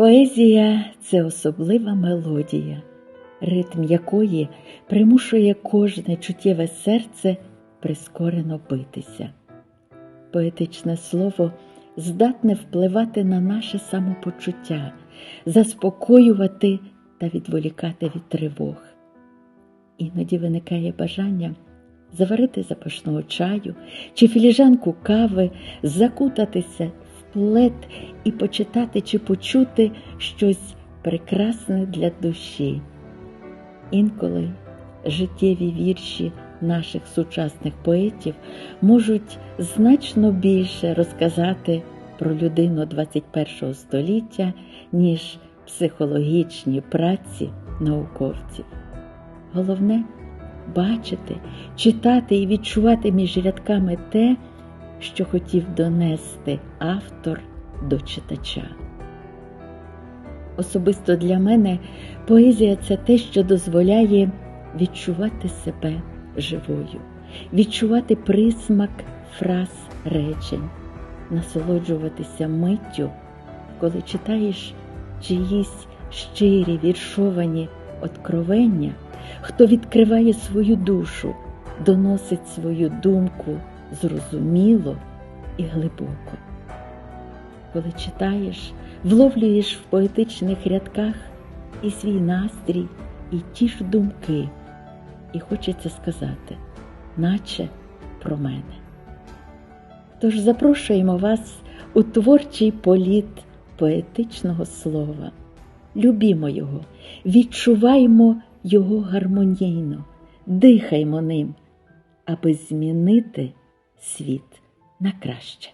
Поезія це особлива мелодія, ритм якої примушує кожне чуттєве серце прискорено битися. Поетичне слово здатне впливати на наше самопочуття, заспокоювати та відволікати від тривог. Іноді виникає бажання заварити запашного чаю чи філіжанку кави, закутатися плед і почитати чи почути щось прекрасне для душі. Інколи життєві вірші наших сучасних поетів можуть значно більше розказати про людину 21 століття, ніж психологічні праці науковців. Головне бачити, читати і відчувати між рядками те, що хотів донести автор до читача. Особисто для мене поезія це те, що дозволяє відчувати себе живою, відчувати присмак фраз речень, насолоджуватися миттю, коли читаєш чиїсь щирі віршовані откровення, хто відкриває свою душу, доносить свою думку зрозуміло і глибоко. Коли читаєш, вловлюєш в поетичних рядках і свій настрій, і ті ж думки, і хочеться сказати, наче про мене. Тож запрошуємо вас у творчий політ поетичного слова. Любімо його, відчуваймо його гармонійно, дихаймо ним, аби змінити світ на краще.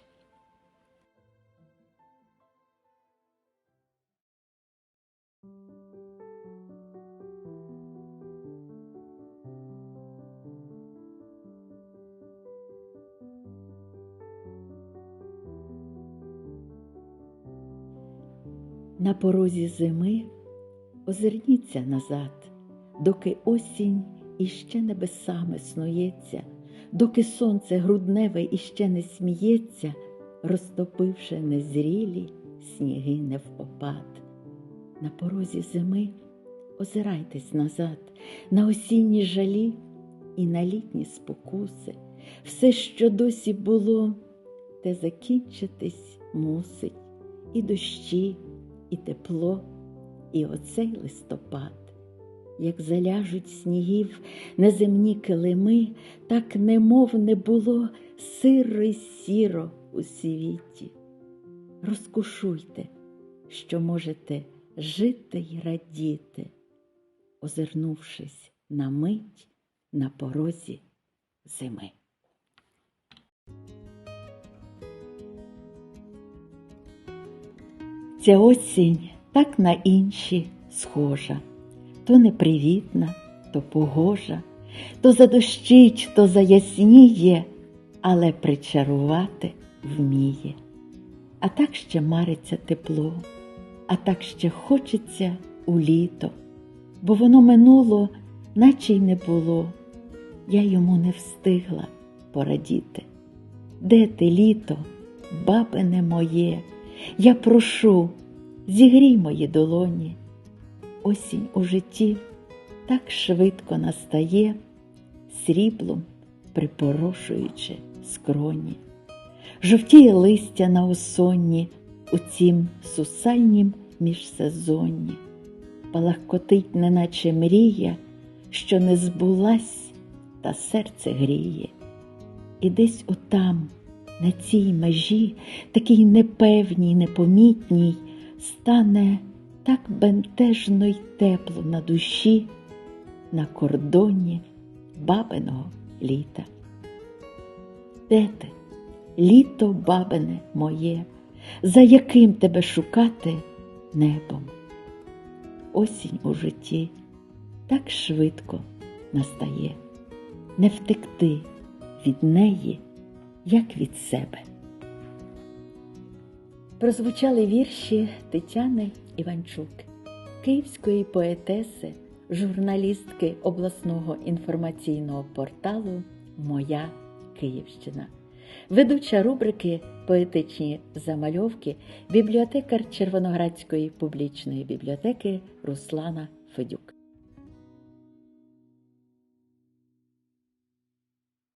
На порозі зими озирніться назад, доки осінь іще небесами снується, доки сонце грудневе іще не сміється, розтопивши незрілі сніги невпопад. На порозі зими озирайтесь назад, на осінні жалі і на літні спокуси. Все, що досі було, те закінчитись мусить, і дощі, і тепло, і оцей листопад. Як заляжуть снігів неземні килими, так немов не було сиро й сіро у світі. Розкушуйте, що можете жити й радіти, озирнувшись на мить на порозі зими. Ця осінь так на інші схожа, то непривітна, то погожа, то задощить, то заясніє, але причарувати вміє. А так ще мариться тепло, а так ще хочеться у літо, бо воно минуло, наче й не було. Я йому не встигла порадіти. Де ти літо, бабине моє? Я прошу, зігрій мої долоні. Осінь у житті так швидко настає, сріблом припорошуючи скроні. Жовтіє листя на осонні у цім сусальнім міжсезонні, палахкотить, неначе мрія, що не збулась, та серце гріє. І десь отам на цій межі, такій непевній, непомітній, стане так бентежно й тепло на душі, на кордоні бабиного літа. Де ти, літо бабине моє, за яким тебе шукати небом? Осінь у житті так швидко настає, не втекти від неї як від себе. Прозвучали вірші Тетяни Іванчук, київської поетеси, журналістки обласного інформаційного порталу Моя Київщина. ведуча рубрики Поетичні замальовки, бібліотекар Червоноградської публічної бібліотеки Руслана Федюк.